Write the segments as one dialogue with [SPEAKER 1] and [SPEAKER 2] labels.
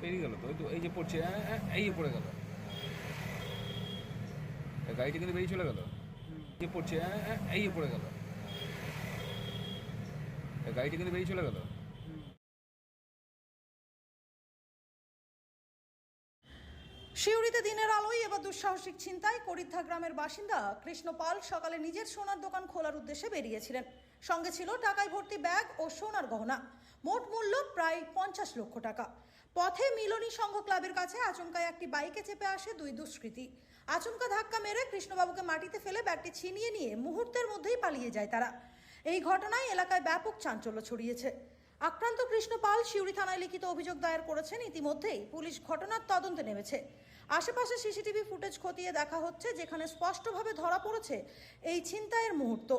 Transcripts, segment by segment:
[SPEAKER 1] পেরিয়ে গেল তো ওই তো এই যে পড়ছে আহ, আহ, এই যে পড়ে গেল। গাড়িটা কিন্তু বেরিয়ে চলে গেল। যে পড়ছে এই যে পড়ে গেল। গাড়িটা কিন্তু বেরিয়ে চলে গেল।
[SPEAKER 2] শিউরিতে দিনের আলোয় এবার দুঃসাহসিক ছিনতাই। করিদ্ধা গ্রামের বাসিন্দা কৃষ্ণ পাল সকালে নিজের সোনার দোকান খোলার উদ্দেশ্যে বেরিয়েছিলেন। সঙ্গে ছিল টাকায় ভর্তি ব্যাগ ও সোনার গহনা। মোট মূল্য প্রায় পঞ্চাশ লক্ষ টাকা। পথে মিলনী সংঘ ক্লাবের কাছে আচমকায় একটি বাইকে চেপে আসে দুই দুষ্কৃতী। আচমকা ধাক্কা মেরে কৃষ্ণবাবুকে মাটিতে ফেলে ব্যাগটি ছিনিয়ে নিয়ে মুহূর্তের মধ্যেই পালিয়ে যায় তারা। এই ঘটনায় এলাকায় ব্যাপক চাঞ্চল্য ছড়িয়েছে। আক্রান্ত কৃষ্ণ পাল শিউরি থানায় লিখিত অভিযোগ দায়ের করেছেন। ইতিমধ্যেই পুলিশ ঘটনার তদন্তে নেমেছে। আশেপাশে সিসিটিভি ফুটেজ খতিয়ে দেখা হচ্ছে, যেখানে স্পষ্টভাবে ধরা পড়েছে এই ছিনতাইয়ের মুহূর্ত।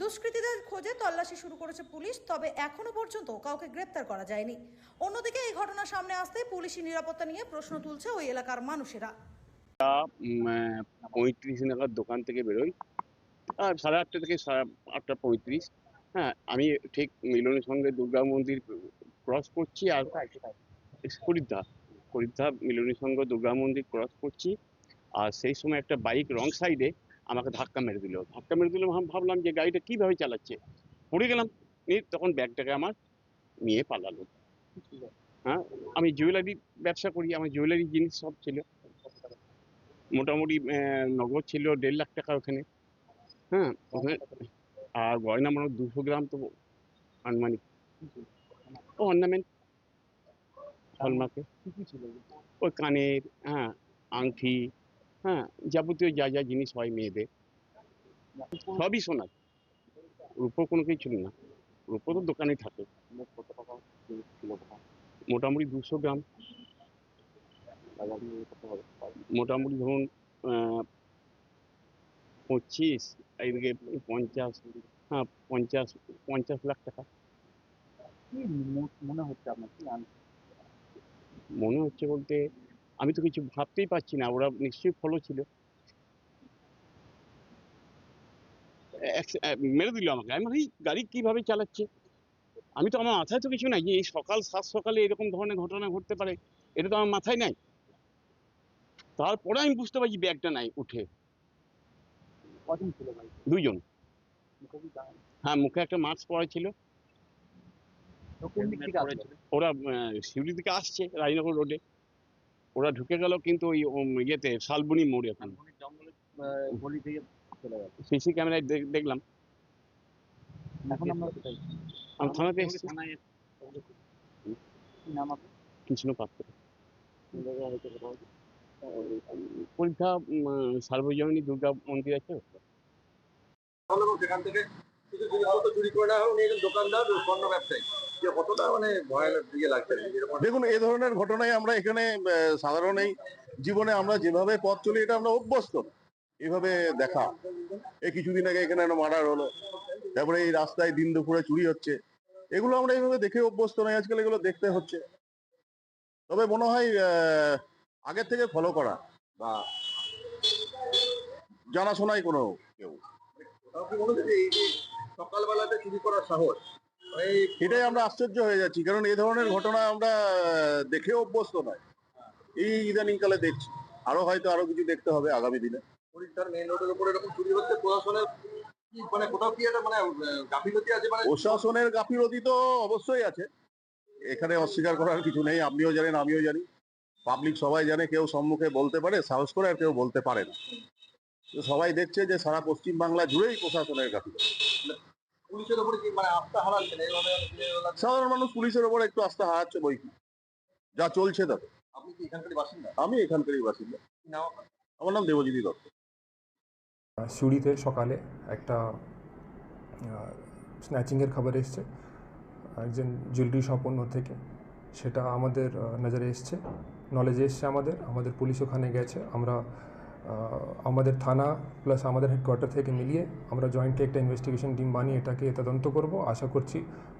[SPEAKER 2] দুষ্কৃতীদের খোঁজে তল্লাশি শুরু করেছে পুলিশ, তবে এখনও পর্যন্ত কাউকে গ্রেপ্তার করা যায়নি। অন্যদিকে এই ঘটনা সামনে আসতে পুলিশি নিরাপত্তা নিয়ে প্রশ্ন তুলছে ওই এলাকার মানুষেরা।
[SPEAKER 3] পঁয়ত্রিশ নাগাদ দোকান থেকে বেরোই। সাড়ে আটটা থেকে সাড়ে আটটা পঁয়ত্রিশ। হ্যাঁ আমি ঠিক মিলনের সঙ্গে দুর্গা মন্দির ক্রস করছি আর হরিদ্ধা হরিদ্ধা মিলনের সঙ্গে দুর্গা মন্দির ক্রস করছি। আর সেই সময় একটা বাইক রং সাইডে আমাকে ধাক্কা মেরে দিল। ধাক্কা মেরে দিল আমি ভাবলাম যে গাড়িটা কীভাবে চালাচ্ছে। পড়ে গেলাম নিয়ে তখন ব্যাগটাকে আমার নিয়ে পালালো। হ্যাঁ আমি জুয়েলারি ব্যবসা করি, আমার জুয়েলারি জিনিস সব ছিল। মোটামুটি নগদ ছিল দেড় লাখ টাকা ওখানে। হ্যাঁ ওখানে আর গয়না মনে দুশো গ্রাম তো আনুমানিক। ও অর্নামেন্ট হলমার্কে ওই কানের হ্যাঁ আংটি হ্যাঁ যাবতীয় যা যা জিনিস হয় মেয়েদের সবই সোনার। রূপো কোনো কিছু না। রূপো তো দোকানে থাকে। মোটামুটি দুশো গ্রাম। মোটামুটি ধরুন পঁচিশ এইদিকে পঞ্চাশ হ্যাঁ পঞ্চাশ পঞ্চাশ লাখ টাকা।
[SPEAKER 4] মনে হচ্ছে আপনার
[SPEAKER 3] মনে হচ্ছে বলতে আমি তো কিছু ভাবতেই পারছি না ওরা নিশ্চয়ই ফলো ছিল। মেরে দিল আমাকে। আমি ভাবি গাড়ি কীভাবে চালাচ্ছে? আমি তো আমার মাথায় তো কিছু নাই যে এই সকাল সাত সকালে এরকম ধরনের ঘটনা ঘটতে পারে এটা তো আমার মাথায় নাই। তারপরে আমি বুঝতে পারছি ব্যাগটা নাই উঠে।
[SPEAKER 4] জানেন?
[SPEAKER 3] হ্যাঁ মুখে একটা মাস্ক পরা ছিল।
[SPEAKER 4] দিক
[SPEAKER 3] ওরা সিউড়ি থেকে আসছে রাজনগর রোডে ওরা ঢুকে গেল কিন্তু ওই ইয়েতে শালবনি মোড়ে ওখানে। সিসি ক্যামেরায় দেখ- দেখলাম।
[SPEAKER 4] এখন আমরা
[SPEAKER 3] থানাতে এসেছি। কৃষ্ণ পাত্র? পরীক্ষা সার্বজনীন দুর্গা মন্দির আছে।
[SPEAKER 5] সেখান থেকে কিছু জিনিসপত্র চুরি করে নেওয়া হোক নিয়ে গেল দোকানদার স্বর্ণ ব্যবসায়ী। যে কতটা মানে ভয়ানক দিকে লাগছে
[SPEAKER 6] দেখুন এই ধরনের ঘটনায় আমরা এখানে সাধারণ এই জীবনে আমরা যেভাবে পথ চলি এটা আমরা অভ্যস্ত এভাবে দেখা। এই কিছুদিন আগে এখানে একটা মার্ডার হলো। তারপরে এই রাস্তায় দিন দুপুরে চুরি হচ্ছে। এগুলো আমরা এইভাবে দেখে অভ্যস্ত নয় আজকাল এগুলো দেখতে হচ্ছে। তবে মনে হয় আহ, আগের থেকে ফলো করা বা জানাশোনাই কোনো কেউ।
[SPEAKER 5] মনে সকালবেলাতে চুরি করার সাহস
[SPEAKER 6] এটাই আমরা আশ্চর্য হয়ে যাচ্ছি কারণ এই ধরনের ঘটনা আমরা দেখে অভ্যস্ত নয়। এই ইদানিং কালে দেখছি। আরও হয়তো আরও কিছু দেখতে হবে আগামী দিনে।
[SPEAKER 5] প্রশাসনের গাফিলতি
[SPEAKER 6] তো অবশ্যই আছে। এখানে অস্বীকার করার কিছু নেই আপনিও জানেন আমিও জানি। পাবলিক সবাই জানে কেউ সম্মুখে বলতে পারে সাহস করে আর কেউ বলতে পারে না। সবাই দেখছে যে সারা পশ্চিম বাংলা জুড়েই প্রশাসনের গাফিলতি।
[SPEAKER 5] পুলিশের উপরে কি মানে আস্থা হারাচ্ছেন এইভাবে
[SPEAKER 6] সাধারণ মানুষ পুলিশের ওপর একটু আস্থা হারাচ্ছে বই কি? যা চলছে তাতে।
[SPEAKER 5] আপনি কি এখানকারই বাসিন্দা?
[SPEAKER 6] আমি এখানকারই বাসিন্দা? আমার নাম দেবজিৎ দত্ত।
[SPEAKER 7] সিউড়িতে সকালে একটা স্ন্যাচিংয়ের খবর এসছে। একজন জুয়েলারি শপ অন্য থেকে। সেটা আমাদের নজরে এসছে। নলেজে এসছে আমাদের। আমাদের পুলিশ ওখানে গেছে। আমরা আমাদের থানা প্লাস আমাদের হেডকোয়ার্টার থেকে মিলিয়ে আমরা জয়েন্টলি একটা ইনভেস্টিগেশন টিম বানিয়ে এটাকে তদন্ত করব। আশা করছি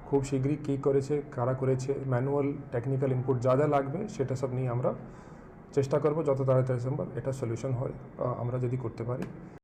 [SPEAKER 7] খুব শীঘ্রই কী করেছে, কারা করেছে ম্যানুয়াল টেকনিক্যাল ইনপুট যা যা লাগবে সেটা সব নিয়ে আমরা চেষ্টা করব, যত তাড়াতাড়ি সম্ভব এটা সলিউশন হয় আমরা যদি করতে পারি।